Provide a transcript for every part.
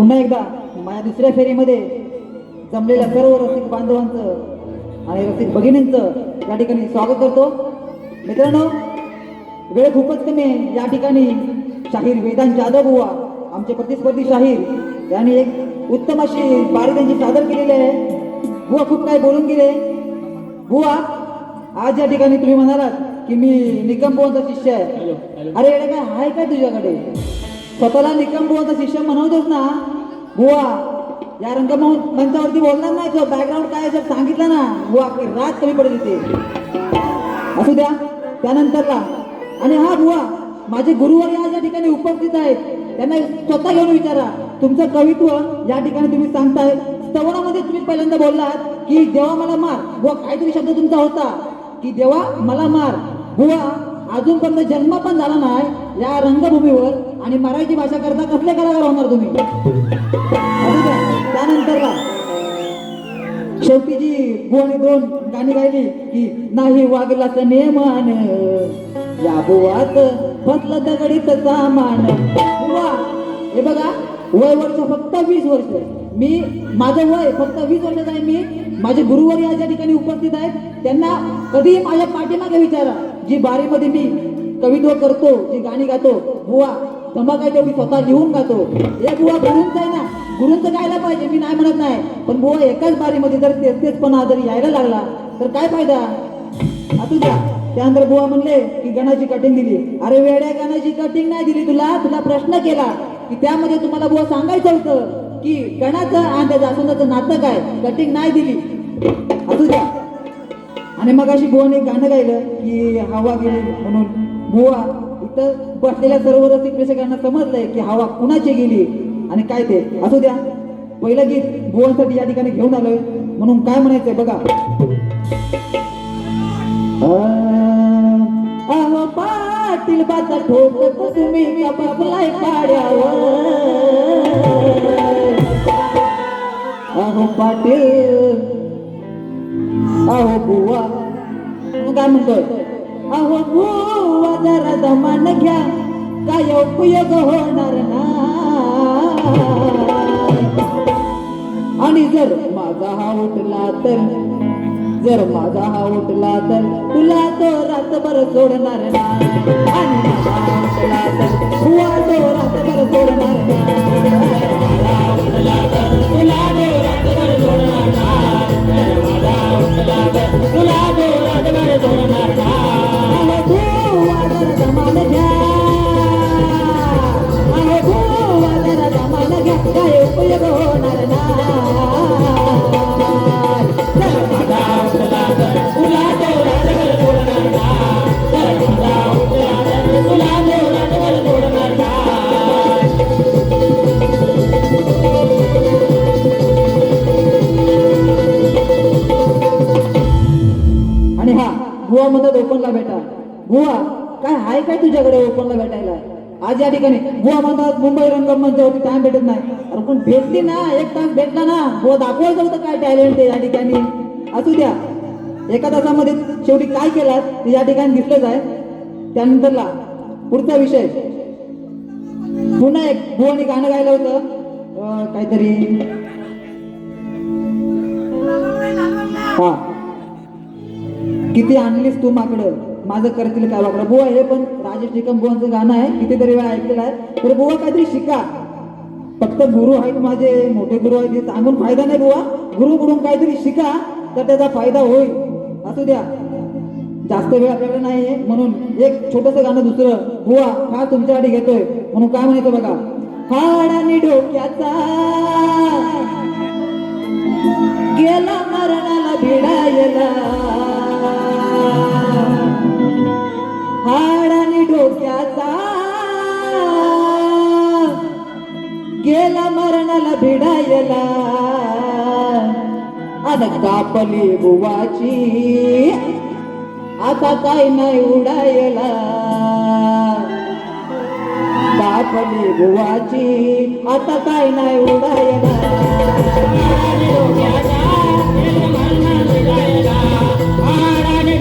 पुन्हा एकदा माझ्या दुसऱ्या फेरीमध्ये जमलेल्या सर्व रसिक बांधवांचं आणि रसिक भगिनींचं या ठिकाणी स्वागत करतो. मित्रांनो वेळ खूपच कमी आहे. या ठिकाणी शाहीर वेदांत जाधव बुवा आमचे प्रतिस्पर्धी शाहीर यांनी एक उत्तम अशी बारी त्यांची सादर केलेली आहे. बुवा खूप काय बोलून गेले. बुवा आज या ठिकाणी तुम्ही म्हणालात की मी निकम बुवांचा शिष्य आहे. अरे काय आहे काय तुझ्याकडे? स्वतःला निकम बुवाचा शिष्य म्हणवतोस ना? गोवा या रंगमं- मंचावरती बोलणार नाही तो. बॅकग्राऊंड काय जर सांगितलं ना गोवा रात कमी पडेल ते असू द्या त्यानंतरला. आणि हा बुवा माझे गुरुवर आज या ठिकाणी उपस्थित आहेत. त्यांना स्वतः घेऊन विचारा. तुमचं कवित्व या ठिकाणी तुम्ही सांगताय. स्तवनामध्ये तुम्ही पहिल्यांदा बोललात की देवा मला मार. बुवा काहीतरी शब्द तुमचा होता की देवा मला मार. बुवा अजूनपर्यंत जन्म पण झाला नाही. या रंगभूमीवर आणि मराठी भाषा करता कसले कलाकार होणार तुम्ही? त्यानंतर त्यानंतरला शेवटी जी बुवाने दोन गाणी गायली की नाही वागलाच नेमान या बुवात फसलं दगडीच सामान. बुवा हे बघा वय वर्ष फक्त वीस वर्ष. मी माझं वय फक्त वीस वर्षाचं आहे मी. माझे गुरुवर या ज्या ठिकाणी उपस्थित आहेत त्यांना कधीही माझ्या पाठीमागे विचारा. जी बारीमध्ये मी कवित्व करतो जी गाणी गातो बुवा धमाक मी स्वतः लिहून खातो. हे बुवा गुरुंच आहे ना. गुरुंच गायला पाहिजे मी नाही म्हणत नाही. पण बुवा एकाच बारीमध्ये जर तेच तेचपणा जर यायला लागला तर काय फायदा? असू द्या त्यानंतर बुवा म्हणले की गणाची कटिंग दिली. अरे वेड्या गणाची कटिंग नाही दिली तुला. तुला प्रश्न केला की त्यामध्ये तुम्हाला बुवा सांगायचं होतं की गणाचं आणि त्या जास्वंदाचं नातं काय? कटिंग नाही दिली. असू द्या आणि मग अशी बुवाने एक गाणं गायलं की हवा गेली म्हणून. बुवा फक्त बसलेल्या सर्व रसिक प्रेक्षकांना समजलंय की हवा कुणाची गेली आणि काय ते. असू द्या. पहिलं गीत गोवासाठी या ठिकाणी घेऊन आलोय. म्हणून काय म्हणायचंय बघा. अहो पाटील बाचा ठोकत तुम्ही कपापलाय पाड्यावर अहो पाटील. अहो बुवा. काय म्हणतोय? हो बुवा जरा दमान घ्या. काय उपयोग होणार ना आणि जर माझा हा उठला तर जर माझा हा उठला तर तुला तो रातभर सोडणार ना आणि माझा उठला तर बुवा तो रातभर सोडणार ना तुला तो रातभर सोडणार ना आहे काय तुझ्याकडे ओपनला भेटायला? आज या ठिकाणी गोवा म्हणतात मुंबई रंगमंचावरती टाइम भेटत नाही. अरे पण भेटली ना? एक तास भेटला ना? बुवा दाखवायचं होतं काय टॅलेंट आहे या ठिकाणी. असू द्या. एका तासामध्ये शेवटी काय केलात ते या ठिकाणी दिसलंच आहे. त्यानंतरला पुढचा विषय. पुन्हा एक बुवानी गाणं गायलं होतं. काहीतरी. हा. किती आणलीस तू माकडं? माझं करतील काय वाकडं बुवा हे पण राजेश निकम बुवांचं गाणं आहे कितीतरी वेळा ऐकलेलं आहे. तर बुवा काहीतरी शिका. फक्त गुरु आहेत माझे मोठे गुरु आहेत हे सांगून फायदा नाही बुवा. गुरुकडून काहीतरी शिका तर त्याचा फायदा होईल. असू द्या. जास्त वेळ आपल्याकडे नाहीये. म्हणून एक छोटस गाणं दुसरं बुवा हा तुमच्यासाठी घेतोय. म्हणून काय म्हणायचं बघा? हाड आणि डोक्याचा गेला मरणाला भिडायला. हाड आणि डोक्याचा गेला मरणाला भिडायला. अन कापली बुवाची. आता काय नाही उडायला. कापली बुवाची. आता काय नाही उडायला. हाडाने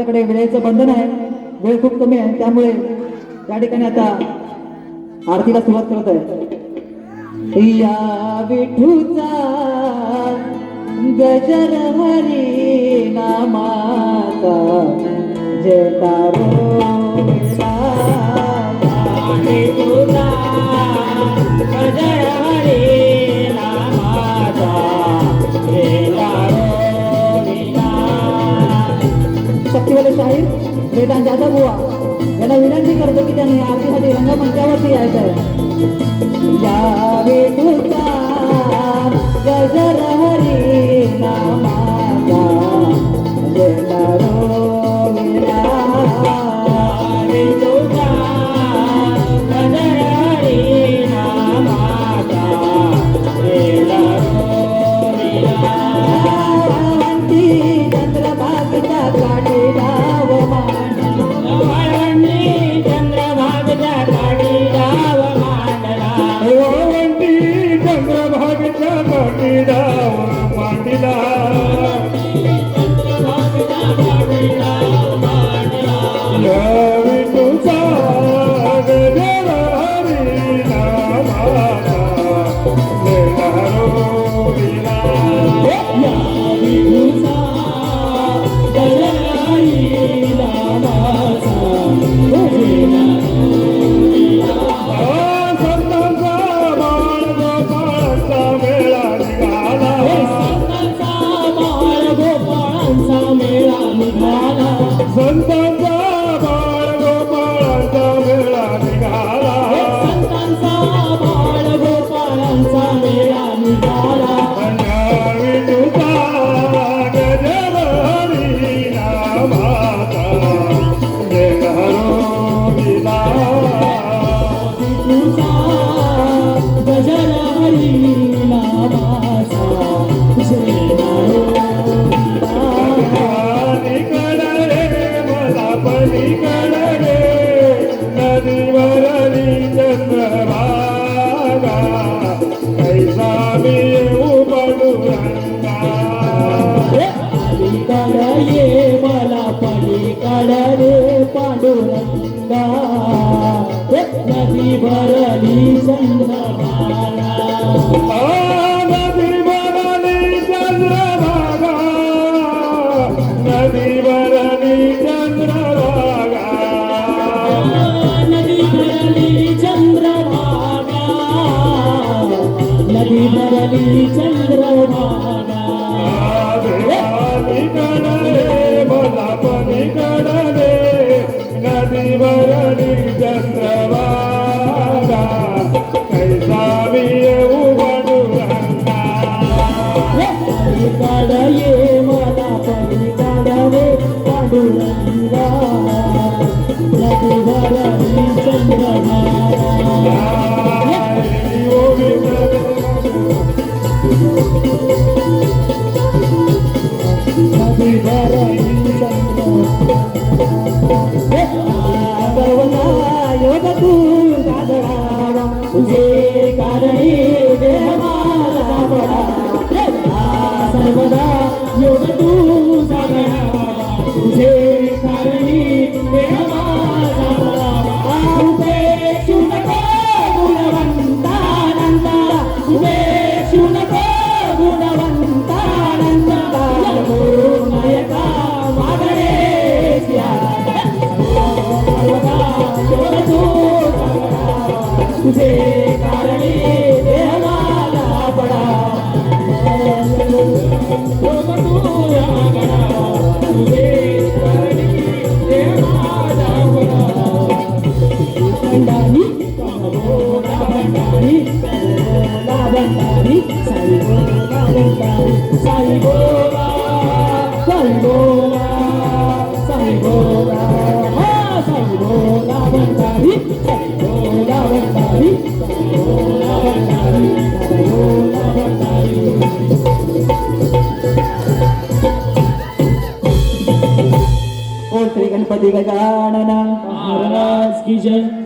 आपल्याकडे वेळेचं बंधन आहे. वेळ खूप कमी आहे. त्यामुळे या ठिकाणी आता आरतीला सुरुवात करत आहे या विठूचा गजर हरी नामाचा जयकारो guardila పలికడయే మన పలికడరే పాడునందా భరణి సంగ్రమా 你在 બધા યોગ તું સાગરા नारायण महाराज की जय.